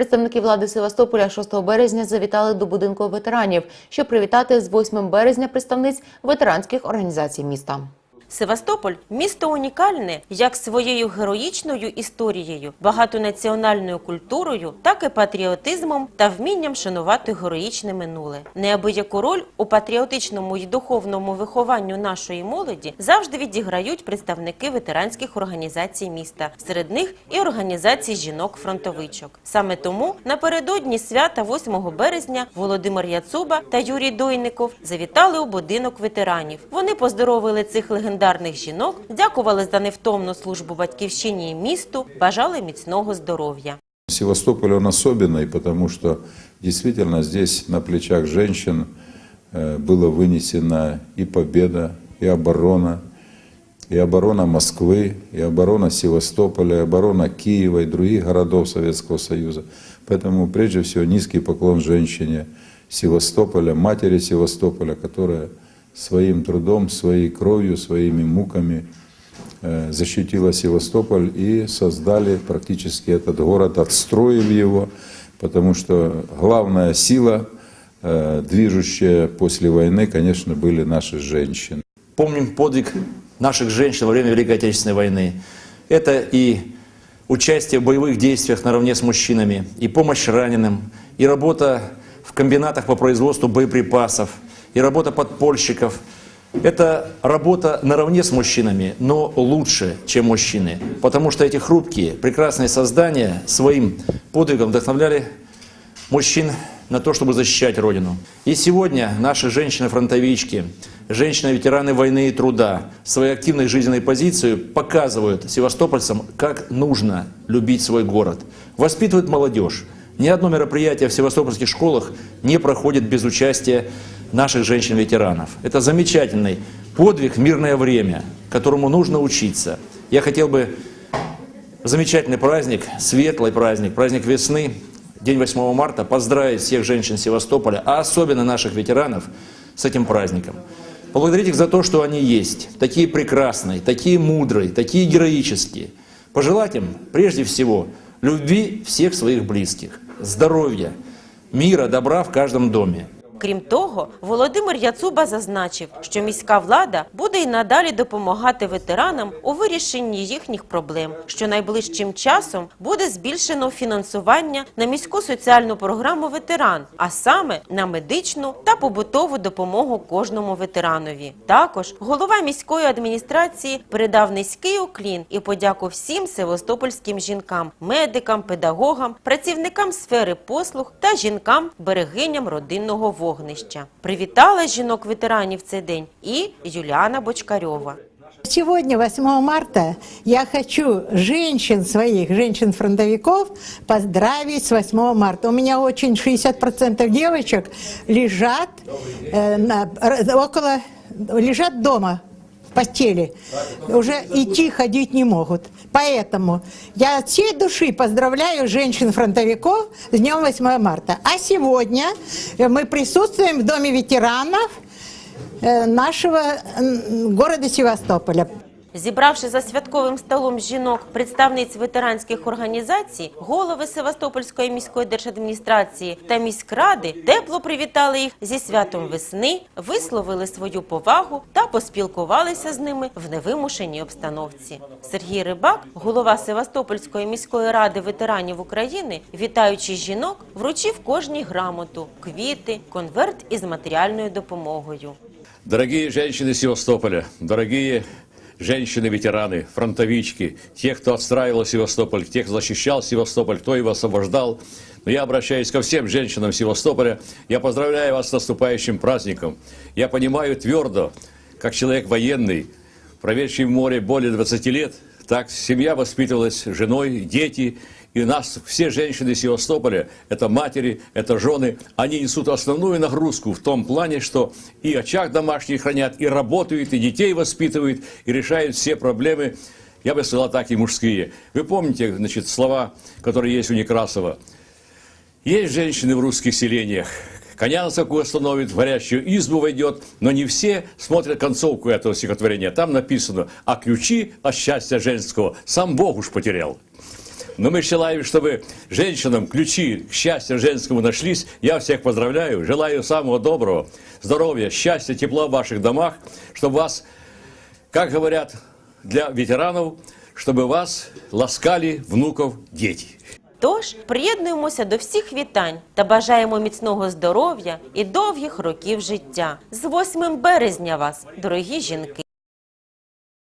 Представники влади Севастополя 6 березня завітали до будинку ветеранів, щоб привітати з 8 березня представниць ветеранських організацій міста. Севастополь місто унікальне як своєю героїчною історією, багатонаціональною культурою, так і патріотизмом та вмінням шанувати героїчне минуле. Неабияку роль у патріотичному і духовному вихованню нашої молоді завжди відіграють представники ветеранських організацій міста, серед них і організацій жінок-фронтовичок. Саме тому напередодні свята 8 березня Володимир Яцуба та Юрій Дойников завітали у будинок ветеранів. Вони поздоровили цих легендарних жінок, дякували за невтомну службу батьківщині і місту, бажали міцного здоров'я. Севастополь он особенный, потому что действительно здесь на плечах женщин э, была вынесена и победа, и оборона, и оборона Москвы, и оборона Севастополя, и оборона Киева и других городов Советского Союза. Поэтому прежде всего низкий поклон женщине Севастополя, матери Севастополя, которая своим трудом, своей кровью, своими муками э, защитила Севастополь и создали практически этот город, отстроили его, потому что главная сила, э, движущая после войны, конечно, были наши женщины. Помним подвиг наших женщин во время Великой Отечественной войны. Это и участие в боевых действиях наравне с мужчинами, и помощь раненым, и работа в комбинатах по производству боеприпасов, и работа подпольщиков. Это работа наравне с мужчинами, но лучше, чем мужчины. Потому что эти хрупкие, прекрасные создания своим подвигом вдохновляли мужчин на то, чтобы защищать Родину. И сегодня наши женщины-фронтовички, женщины-ветераны войны и труда своей активной жизненной позицией показывают севастопольцам, как нужно любить свой город. Воспитывают молодежь. Ни одно мероприятие в севастопольских школах не проходит без участия наших женщин-ветеранов. Это замечательный подвиг в мирное время, которому нужно учиться. Я хотел бы замечательный праздник, светлый праздник, праздник весны, день 8 марта, поздравить всех женщин Севастополя, а особенно наших ветеранов с этим праздником. Поблагодарить их за то, что они есть, такие прекрасные, такие мудрые, такие героические. Пожелать им, прежде всего, любви всех своих близких, здоровья, мира, добра в каждом доме. Крім того, Володимир Яцуба зазначив, що міська влада буде й надалі допомагати ветеранам у вирішенні їхніх проблем, що найближчим часом буде збільшено фінансування на міську соціальну програму ветеран, а саме на медичну та побутову допомогу кожному ветеранові. Також голова міської адміністрації передав низький уклін і подяку всім севастопольським жінкам, медикам, педагогам, працівникам сфери послуг та жінкам-берегиням родинного вогнища. Привітала жінок-ветеранів цей день і Юліана Бочкарьова. Сегодня, 8 марта, я хочу женщин своих, женщин-фронтовиков, поздравить с 8 марта. У меня очень 60% девочек лежат, э, на, около, лежат дома в постели, уже идти, ходить не могут. Поэтому я от всей души поздравляю женщин-фронтовиков с Днем 8 марта. А сегодня э, мы присутствуем в Доме ветеранов э, нашего м, города Севастополя. Зібравши за святковим столом жінок, представниць ветеранських організацій, голови Севастопольської міської держадміністрації та міськради тепло привітали їх зі святом весни, висловили свою повагу та поспілкувалися з ними в невимушеній обстановці. Сергій Рибак, голова Севастопольської міської ради ветеранів України, вітаючи жінок, вручив кожній грамоту, квіти, конверт із матеріальною допомогою. Дорогие женщины Севастополя, дорогие женщины-ветераны, фронтовички, те, кто отстраивал Севастополь, те, кто защищал Севастополь, кто его освобождал. Но я обращаюсь ко всем женщинам Севастополя. Я поздравляю вас с наступающим праздником. Я понимаю твердо, как человек военный, проведший в море более 20 лет, так семья воспитывалась женой, дети. И нас все женщины Севастополя, это матери, это жены, они несут основную нагрузку в том плане, что и очаг домашний хранят, и работают, и детей воспитывают, и решают все проблемы, я бы сказал так, и мужские. Вы помните, значит, слова, которые есть у Некрасова? Есть женщины в русских селениях, коня на скаку остановит, в горящую избу войдет, но не все смотрят концовку этого стихотворения. Там написано, а ключи от счастья женского сам Бог уж потерял. Но мы желаем, чтобы женщинам ключи к счастью женскому нашлись. Я всех поздравляю, желаю самого доброго, здоровья, счастья, тепла в ваших домах, чтобы вас, как говорят для ветеранов, чтобы вас ласкали внуков дети. Тож приєднуємося до всіх вітань та бажаємо міцного здоров'я і довгих років життя. З 8 березня вас, дорогі жінки!